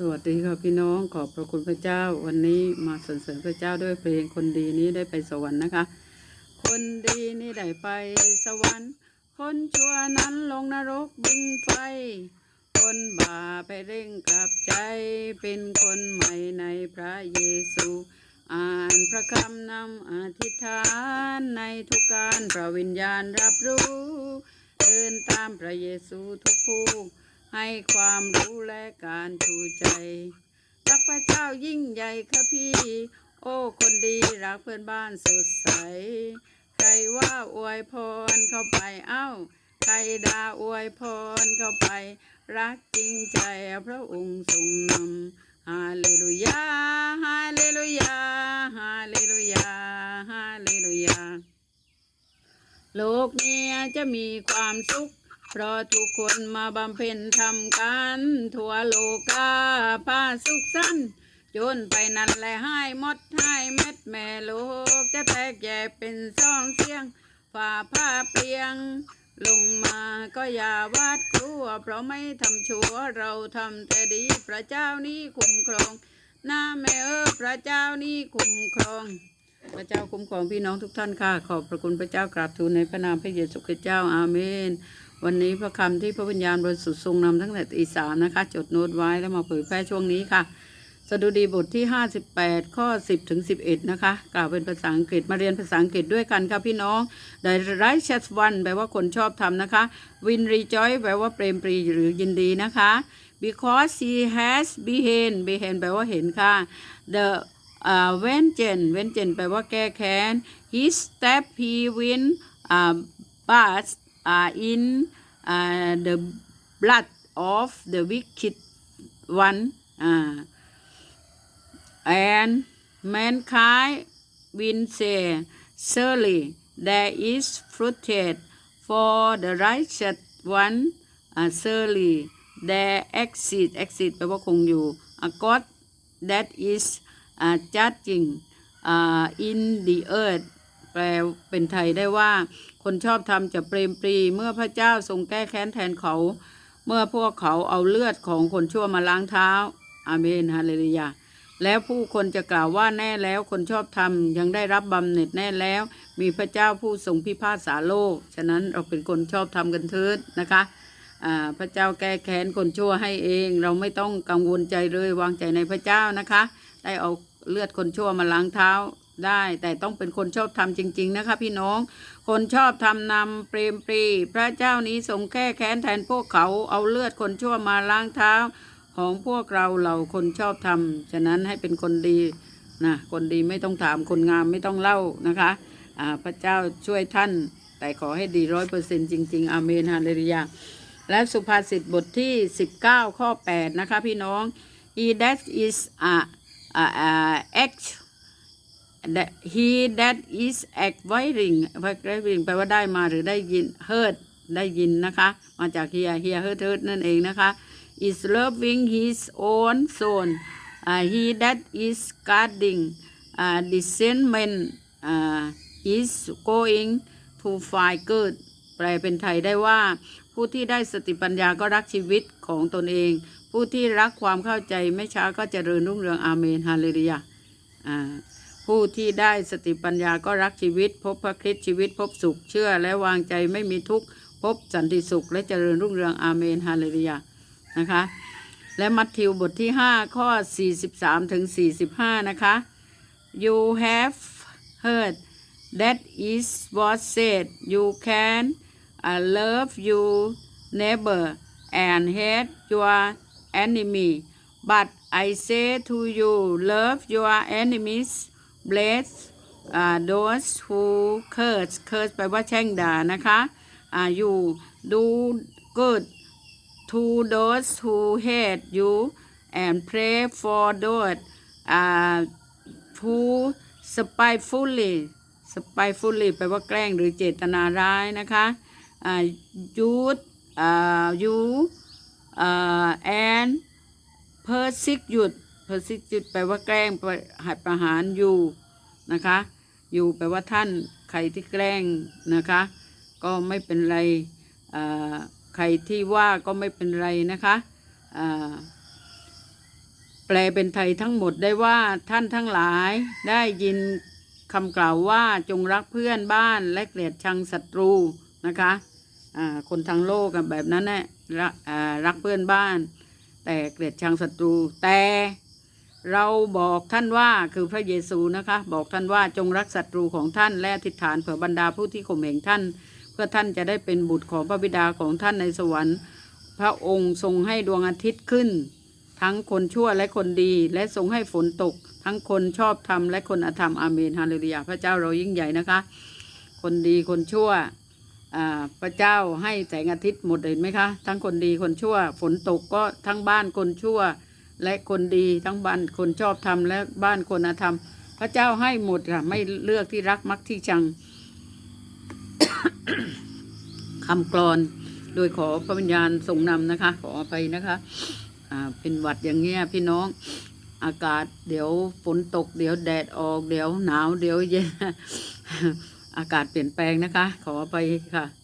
สวัสดีค่ะพี่น้องขอบพระคุณพระเจ้า วันนี้มาสรรเสริญพระเจ้าด้วยเพลงคนดีนี้ได้ไปสวรรค์นะคะ คนดีนี่ได้ไปสวรรค์ คนชั่วนั้นลงนรกบึงไฟ คนบาปไปเร่งกลับใจ เป็นคนใหม่ในพระเยซู อ่านพระคำนำอธิษฐานในทุกการพระวิญญาณรับรู้ เดินตามพระเยซูทุกผู้ ให้ความรู้และการชูใจ รักพระเจ้ายิ่งใหญ่ค่ะพี่ โอ้คนดีรักเพื่อนบ้านสดใส ใครว่าอวยพรเข้าไปเอ้า ใครด่าอวยพรเข้าไป รักจริงใจพระองค์ทรงนำฮาเลลูยาฮาเลลูยาฮาเลลูยาฮาเลลูยาโลกเนี้ยจะมีความสุข ราะทุกคนมาบำเพ็ญทำกัน ทั่วโลกาพาสุขสันจนไปนั่นแหละให้หมดให้เม็ดแม่โลก จะแตกแยกเป็นสองเสียงฝ่าผ้าเปลียง ลงมาก็อย่าวาดกลัว เพราะไม่ทำชั่วเราทำแต่ดีพระเจ้านี่คุ้มครองหน้าแม่เออพระเจ้านี่คุ้มครองพระเจ้าคุ้มครองพี่น้องทุกท่านค่ะ ขอบพระคุณพระเจ้ากราบทูลในพระนามพระเยซูคริสต์เจ้าอาเมน วันนี้พระคำที่พระวิญญาณบริสุทธิ์ทรงนำตั้งแต่ตีสามนะคะ จดโน้ตไว้แล้วมาเผยแพร่ช่วงนี้ค่ะ สดุดีบทที่ 58 ข้อ 10 ถึง 11 นะคะ กล่าวเป็นภาษาอังกฤษมาเรียนภาษาอังกฤษด้วยกันค่ะพี่น้อง The righteous one แปลว่าคนชอบทำนะคะ Win rejoice แปลว่าเปรมปรีหรือยินดีนะคะ because he has beheld beheld แปลว่าเห็นค่ะ the uh, vengeance vengeance แปลว่าแก้แค้น his step he win uh, but uh, in uh, the blood of the wicked one uh, and mankind will say, Surely there is fruited for the righteous one, uh, surely there exist exist แปลว่าคงอยู่ a God that is uh, judging uh, in the earth แป ลเป็นไทยได้ว่า คนชอบธรรมจะเปรมปรีเมื่อพระเจ้าทรงแก้แค้นแทนเขา เมื่อพวกเขาเอาเลือดของคนชั่วมาล้างเท้า อาเมนฮาเลลูยาแล้วผู้คนจะกล่าวว่าแน่แล้วคนชอบธรรมยังได้รับบำเหน็จแน่แล้ว มีพระเจ้าผู้ทรงพิพากษาโลก ฉะนั้นเราเป็นคนชอบธรรมกันเถิดนะคะพระเจ้าแก้แค้นคนชั่วให้เอง เราไม่ต้องกังวลใจเลยวางใจในพระเจ้านะคะ ได้เอาเลือดคนชั่วมาล้างเท้า ได้ แต่ต้องเป็นคนชอบธรรมจริง ๆ นะคะ พี่น้อง คนชอบทำนำเปรมปรี พระเจ้านี้ทรงแก้แค้นแทนพวกเขาเอาเลือดคนชั่วมาล้างเท้า ของพวกเราเราคนชอบทำฉะนั้นให้เป็นคนดีนะคนดีไม่ต้องถามคนงามไม่ต้องเล่านะคะอ่าพระเจ้าช่วยท่าน แต่ขอให้ดีร้อยเปอร์เซ็นต์จริง ๆ อาเมนฮาเลลูยาและสุภาษิตบทที่ 19 ข้อ 8 นะคะพี่น้อง e that is a, a, a act that he that is acquiring acquiring แปลว่าได้มาหรือได้ยิน heard ได้ยินนะคะ มาจาก hear hear heard heard นั่นเองนะคะ is loving his own son uh, he that is guarding uh, discernment uh, is going to find good แปลเป็นไทยได้ว่า ผู้ที่ได้สติปัญญาก็รักชีวิตของตนเอง ผู้ที่รักความเข้าใจไม่ช้าก็เจริญรุ่งเรืองอาเมนฮาเลลูยา ผู้ที่ได้สติปัญญาก็รักชีวิต พบพระคริสต์ชีวิตพบสุขเชื่อและวางใจไม่มีทุกข์พบสันติสุขและเจริญรุ่งเรืองอาเมนฮาเลลูยานะคะ และมัทธิวบทที่ 5 ข้อ 43 ถึง 45 นะคะ you have heard that is what said you can uh, love your neighbor and hate your enemy but I say to you love your enemies bless uh, those who curse curse แปลว่าแช่งด่านะคะอ่า you do good to those who hate you and pray for those uh, who spitefully spitefully แปลว่าแกล้งหรือเจตนาร้ายนะคะอ่า you อ่า you อ่า and persecute persecute แปลว่าแกล้งปหัดประหารอยู่นะคะ อยู่แปลว่าท่านใครที่แกล้งนะคะ ก็ไม่เป็นไรอ่าใครที่ว่าก็ไม่เป็นไรนะคะอ่าแปลเป็นไทยทั้งหมดได้ว่าท่านทั้งหลายได้ยินคำกล่าวว่าจงรักเพื่อนบ้านและเกลียดชังศัตรูนะคะอ่าคนทางโลกแบบนั้นแหละรักเพื่อนบ้าน แต่เกลียดชังศัตรูแต่ เราบอกท่านว่าคือพระเยซูนะคะ บอกท่านว่าจงรักศัตรูของท่านและอธิษฐานเผื่อบรรดาผู้ที่ข่มเหงท่าน เพื่อท่านจะได้เป็นบุตรของพระบิดาของท่านในสวรรค์ พระองค์ทรงให้ดวงอาทิตย์ขึ้น ทั้งคนชั่วและคนดีและทรงให้ฝนตก ทั้งคนชอบธรรมและคนอธรรมอาเมนฮาเลลูยาพระเจ้าเรายิ่งใหญ่นะคะ คนดีคนชั่วพระเจ้าให้แสงอาทิตย์หมดเห็นไหมคะ ทั้งคนดีคนชั่ว ฝนตกก็ทั้งบ้านคนชั่ว และคนดีทั้งบ้านคนชอบธรรมและบ้านคนอธรรม พระเจ้าให้หมดค่ะ ไม่เลือกที่รักมักที่ชังคำกรอนโดยขอพระวิญญาณทรงนำนะคะ ขออภัยนะคะเป็นหวัดอย่างเงี้ยพี่น้องอากาศเดี๋ยวฝนตก เดี๋ยวแดดออก เดี๋ยวหนาว เดี๋ยวเย็นอากาศเปลี่ยนแปลงนะคะ ขออภัยค่ะ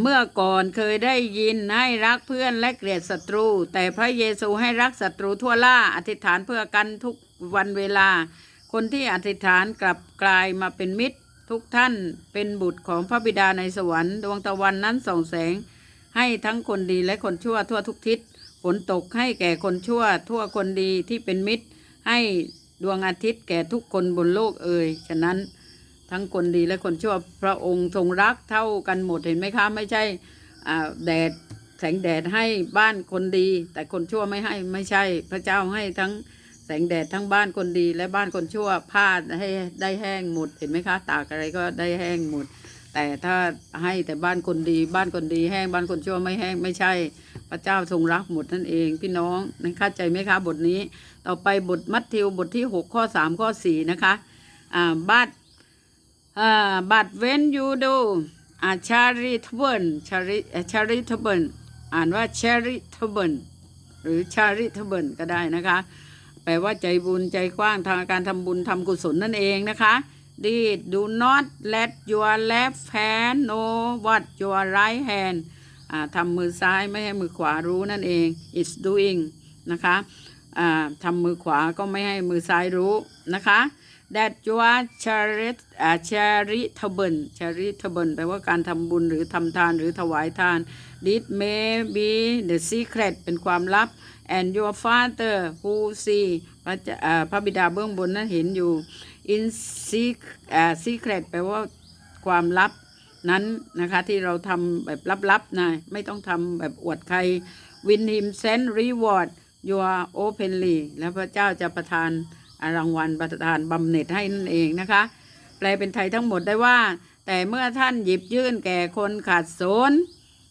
เมื่อก่อนเคยได้ยินให้รักเพื่อนและเกลียดศัตรู แต่พระเยซูให้รักศัตรูทั่วล่าอธิษฐานเพื่อกันทุกวันเวลา คนที่อธิษฐานกลับกลายมาเป็นมิตร ทุกท่านเป็นบุตรของพระบิดาในสวรรค์ดวงตะวันนั้นส่องแสง ให้ทั้งคนดีและคนชั่วทั่วทุกทิศฝนตกให้แก่คนชั่วทั่วคนดีที่เป็นมิตร ให้ดวงอาทิตย์แก่ทุกคนบนโลกเอ่ยฉะนั้น ทั้งคนดีและคนชั่วพระองค์ทรงรักเท่ากันหมดเห็นไหมคะไม่ใช่แดดแสงแดดให้บ้านคนดี แต่คนชั่วไม่ให้ไม่ใช่ พระเจ้าให้ทั้งแสงแดดทั้งบ้านคนดี และบ้านคนชั่วผ้าให้ได้แห้งหมดเห็นไหมคะ ตากอะไรก็ได้แห้งหมด แต่ถ้าให้แต่บ้านคนดี บ้านคนดีแห้งบ้านคนชั่วไม่แห้งไม่ใช่ พระเจ้าทรงรักหมดนั่นเองพี่น้องนะเข้าใจไหมคะบทนี้ ต่อไปบทมัทธิวบทที่ 6 ข้อ 3 ข้อ4นะคะอ่าบัตอ่าน ยูดูอาชาริทเบิลชาริชาริทเบิลอ่านว่าชาริทเบิลหรือชาริทเบิลก็ได้นะคะ แปลว่าใจบุญใจกว้างทางการทำบุญทำกุศลนั่นเองนะคะ Deed do not let your left hand know what your right hand ทำมือซ้ายไม่ให้มือขวารู้นั่นเอง is doing นะคะทำมือขวาก็ไม่ให้มือซ้ายรู้นะคะ that your charit อ่า charitable charitable แปลว่าการทำบุญหรือทำทานหรือถวายทาน this may be the secret เป็นความลับ and your father who see พระพระบิดาเบื้องบนนั้นเห็นอยู่ in secret อ่า secret แปลว่าความลับนั้นนะคะที่เราทำแบบลับๆนะไม่ต้องทำแบบอวดใคร win him send reward your openly แล้วพระเจ้าจะประทาน รางวัลประทานบำเหน็จให้นั่นเองนะคะ แปลเป็นไทยทั้งหมดได้ว่า แต่เมื่อท่านหยิบยื่นแก่คนขาดโสน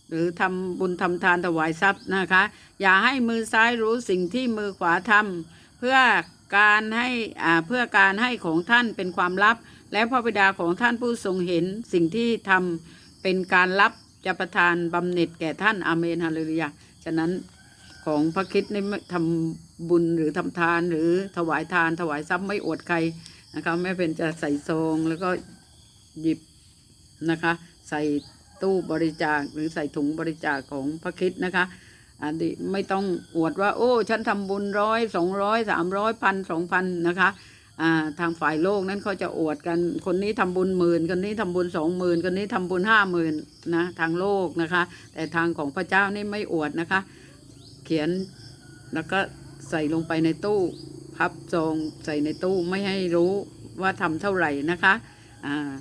หรือทำบุญทำทานถวายทรัพย์นะคะ อย่าให้มือซ้ายรู้สิ่งที่มือขวาทำเพื่อการให้อ่าเพื่อการให้ของท่านเป็นความลับ และพระบิดาของท่านผู้ทรงเห็นสิ่งที่ทำเป็นการลับจะประทานบำเหน็จแก่ท่านอาเมนฮาเลลูยาฉะนั้นของพระคิดนี่ไม่ทำ บุญหรือทำทานหรือถวายทานถวายทรัพย์ไม่อวดใครนะคะไม่เป็นจะใส่ซองแล้วก็หยิบนะคะ ใส่ตู้บริจาคหรือใส่ถุงบริจาคของพระคิดนะคะอันนี้ไม่ต้องอวดว่า โอ้ ฉันทำบุญร้อยสองร้อยสามร้อยพันสองพันนะคะอ่าทางฝ่ายโลกนั้นเขาจะอวดกันคนนี้ทำบุญหมื่นคนนี้ทำบุญสองหมื่นคนนี้ทำบุญห้าหมื่นนะทางโลกนะคะ แต่ทางของพระเจ้านี่ไม่อวดนะคะ เขียนแล้วก็ ใส่ลงไปในตู้พับซองใส่ในตู้ไม่ให้รู้ว่าทำเท่าไหร่นะคะอ่า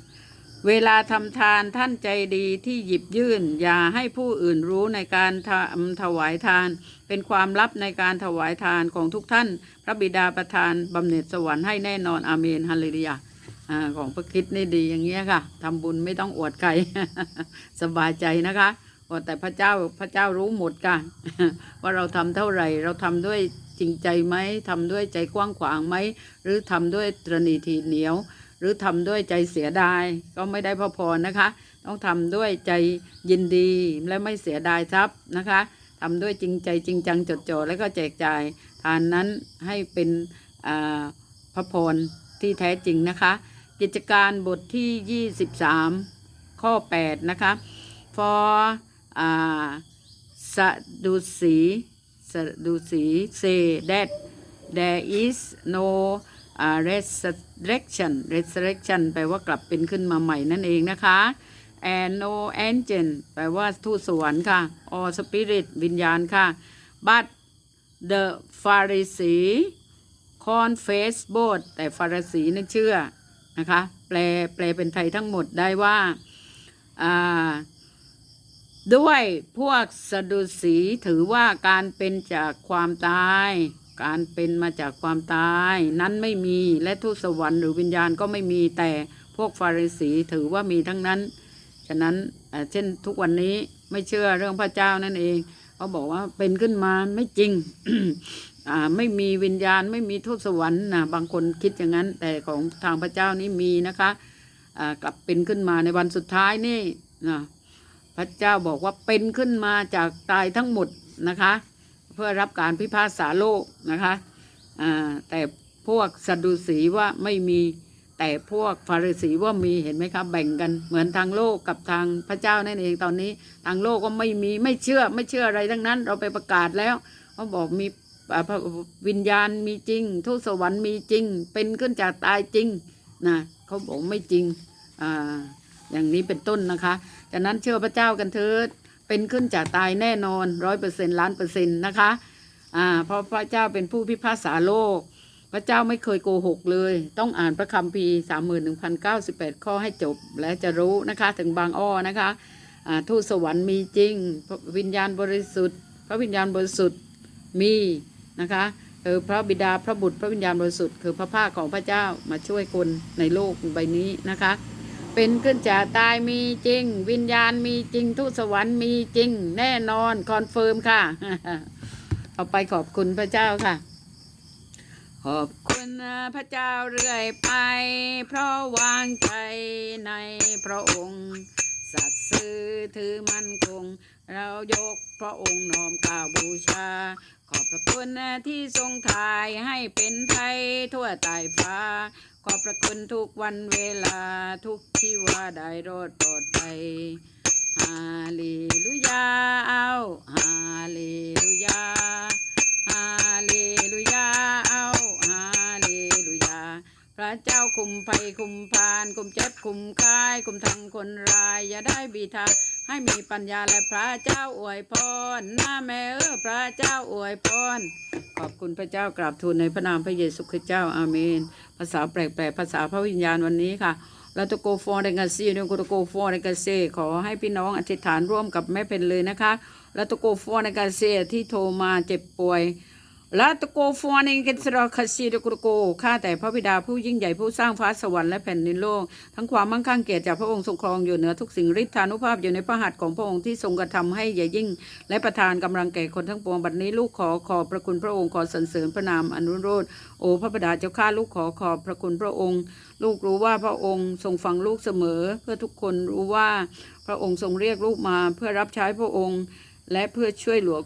เวลาทำทานท่านใจดีที่หยิบยื่น อย่าให้ผู้อื่นรู้ในการทำถวายทาน เป็นความลับในการถวายทานของทุกท่าน พระบิดาประทานบำเหน็จสวรรค์ให้แน่นอนอาเมนฮาเลลูยาอของพระคิดนี่ดีอย่างเงี้ยค่ะทำบุญไม่ต้องอวดใครสบายใจนะคะแต่พระเจ้าพระเจ้ารู้หมดกันว่าเราทำเท่าไหร่เราทำด้วย จริงใจไหมทำด้วยใจกว้างขวางไหมหรือทำด้วยตรณีทีเหนียว หรือทำด้วยใจเสียดายก็ไม่ได้พระพรนะคะ ต้องทำด้วยใจยินดีและไม่เสียดายทรัพย์นะคะทำด้วยจริงใจจริงจังจดจ่อแล้วก็แจกจ่ายทานนั้นให้เป็นพระพรที่แท้จริงนะคะ กิจการบทที่ 23 ข้อ 8 นะคะ for อ่าสะดุสี ดุสี say that there is no uh, resurrection resurrection แปลว่ากลับเป็นขึ้นมาใหม่นั่นเองนะคะ and no angel แปลว่าทูตสวรรค์ค่ะ or spirit วิญญาณค่ะ but the Pharisee confess both แต่ฟาริสีนั้นเชื่อนะคะ แปลแปลเป็นไทยทั้งหมดได้ว่าอ่า ด้วยพวกสะดุสีถือว่าการเป็นจากความตาย การเป็นมาจากความตาย นั้นไม่มีและทูตสวรรค์หรือวิญญาณก็ไม่มีแต่พวกฟาริสีถือว่ามีทั้งนั้น ฉะนั้นเช่นทุกวันนี้ไม่เชื่อเรื่องพระเจ้านั่นเองเขาบอกว่าเป็นขึ้นมาไม่จริงไม่มีวิญญาณไม่มีทูตสวรรค์นะบางคนคิดอย่างนั้น แต่ของทางพระเจ้านี้มีนะคะอ่ากลับเป็นขึ้นมาในวันสุดท้ายนี่นะ พระเจ้าบอกว่าเป็นขึ้นมาจากตายทั้งหมดนะคะ เพื่อรับการพิพากษาโลกนะคะแต่พวกสะดุสีว่าไม่มีแต่พวกฟาริสีว่ามีเห็นไหมคะแบ่งกันเหมือนทางโลกกับทางพระเจ้านั่นเองตอนนี้ ทางโลกก็ไม่มีไม่เชื่อไม่เชื่ออะไรทั้งนั้น เราไปประกาศแล้วเขาบอกมีวิญญาณมีจริงทูตสวรรค์มีจริง เป็นขึ้นจากตายจริงนะเขาบอกไม่จริงออย่างนี้เป็นต้นนะคะ จากนั้นเชื่อพระเจ้ากันเถิด เป็นขึ้นจากตายแน่นอนร้อยเปอร์เซ็นต์ล้านเปอร์เซ็นต์นะคะอ่าเพราะพระเจ้าเป็นผู้พิพากษาโลก พระเจ้าไม่เคยโกหกเลย ต้องอ่านพระคัมภีร์สามหมื่นหนึ่งพันเก้าสิบแปดข้อให้จบ และจะรู้นะคะถึงบางอ้อนะคะอ่าทูตสวรรค์มีจริง วิญญาณบริสุทธิ์ พระวิญญาณบริสุทธิ์มีนะคะคือพระบิดาพระบุตรพระวิญญาณบริสุทธิ์คือพระภาคของพระเจ้ามาช่วยคนในโลกใบนี้นะคะ เป็นขึ้นจากตายมีจริง วิญญาณมีจริงทูตสวรรค์มีจริง แน่นอนคอนเฟิร์มค่ะ เอาไปขอบคุณพระเจ้าค่ะ ขอบคุณพระเจ้าเรื่อยไป เพราะวางใจในพระองค์สัตย์ซื่อถือมั่นคง เรายกพระองค์น้อมกล่าวบูชา ขอบพระคุณที่ทรงถ่ายให้เป็นไทยทั่วใต้ฟ้า ขอบพระคุณทุกวันเวลาทุกที่ว่าได้รอดปลอดภัยฮาเลลูยาเอาฮาเลลูยาฮาเลลูยาเอาฮาเลลูยา พระเจ้าคุมภัยคุมพานคุมเจ็บคุมคายคุมทั้งคนร้ายอย่าได้บีทา ให้มีปัญญาและพระเจ้าอวยพรหน้าแม่เออพระเจ้าอวยพรขอบคุณพระเจ้ากราบทูลในพระนามพระเยซูคริสต์เจ้าอาเมน ภาษาแปลกๆภาษาพระวิญญาณวันนี้ค่ะเราตะโกฟอร์เดกาซีเดโกตโกฟอร์เดกาเซขอให้พี่น้องอธิษฐานร่วมกับแม่เพนเลยนะคะล้วตะโกฟอร์เดกาเซที่โทรมาเจ็บป่วย และตะโกฟอนในเกสราคาซีตะโกโกข้าแต่พระบิดาผู้ยิ่งใหญ่ผู้สร้างฟ้าสวรรค์และแผ่นดินโลก ทั้งความมั่งคั่งเกียรติจากพระองค์ทรงครองอยู่เหนือทุกสิ่งฤทธานุภาพอยู่ในพระหัตถ์ของพระองค์ที่ทรงกระทำให้ใหญ่ยิ่ง และประทานกำลังแก่คนทั้งปวงบัดนี้ลูกขอขอบพระคุณพระองค์ขอสรรเสริญพระนามอนุโรธโอ้พระบิดาเจ้าข้าลูกขอขอบพระคุณพระองค์ ลูกรู้ว่าพระองค์ทรงฟังลูกเสมอ เพื่อทุกคนรู้ว่าพระองค์ทรงเรียกลูกมาเพื่อรับใช้พระองค์ และเพื่อช่วยเหลือ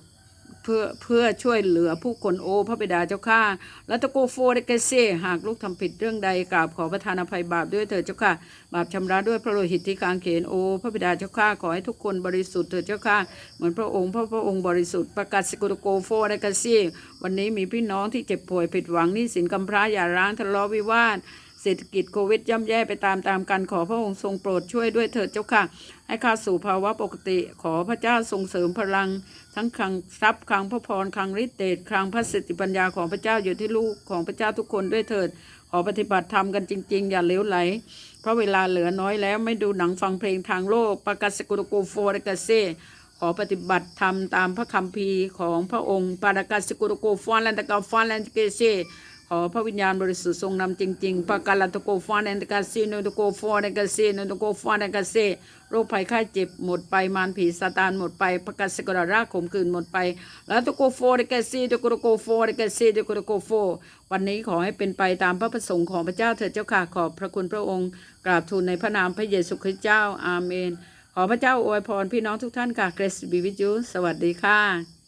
เพื่อเพื่อช่วยเหลือผู้คนโอพระบิดาเจ้าข้าและตะโกโฟเดเกเซหากลูกทำผิดเรื่องใดกราบขอประทานอภัยบาปด้วยเถิดเจ้าข้าบาปชำระด้วยพระโลหิตที่กางเขนโอพระบิดาเจ้าข้าขอให้ทุกคนบริสุทธิ์เถิดเจ้าข้าเหมือนพระองค์พระพระองค์บริสุทธิ์ประกาศสกุลโกโฟเดเกเซวันนี้มีพี่น้องที่เจ็บป่วยผิดหวังนี้สินกำพร้าอย่าร้างทะเลาะวิวาท เศรษฐกิจโควิดย่ำแย่ไปตามตามกันขอพระองค์ทรงโปรดช่วยด้วยเถิดเจ้าค่ะ ให้ข้าสู่ภาวะปกติขอพระเจ้าทรงเสริมพลัง ทั้งคลังทรัพย์คลังพระพรคลังฤทธิ์เดชคลังพระสติปัญญาของพระเจ้าอยู่ที่ลูกของพระเจ้าทุกคนด้วยเถิดขอปฏิบัติธรรมกันจริง ๆ อย่าเลวไหล เพราะเวลาเหลือน้อยแล้วไม่ดูหนังฟังเพลงทางโลกประกาศสกุลโกโฟรกาเซขอปฏิบัติธรรมตามพระคัมภีร์ของพระองค์ปารากัสสกุลโกฟอนแลนตะกาฟอนแลนเกเซ อพระวิญญาณบริสุทธิ์ทรงนำจริงๆปากาลตโกฟอนแอนตกาซีโนตโกฟอนแอนตกาซีโนตโกฟอนแอนตกาเซโรคภัยไข้เจ็บหมดไปมารผีซาตานหมดไปประกาศสกรรากขมขืนหมดไปแล้วตโกโฟแอนตกาซีตโกตโกโฟแอนตกาซีตโกตโกโฟวันนี้ขอให้เป็นไปตามพระประสงค์ของพระเจ้าเถิดเจ้าค่ะขอบพระคุณพระองค์ กราบทูลในพระนามพระเยซูคริสต์เจ้าอาเมน ขอพระเจ้าอวยพรพี่น้องทุกท่านค่ะเกรสบีวิจูสวัสดีค่ะ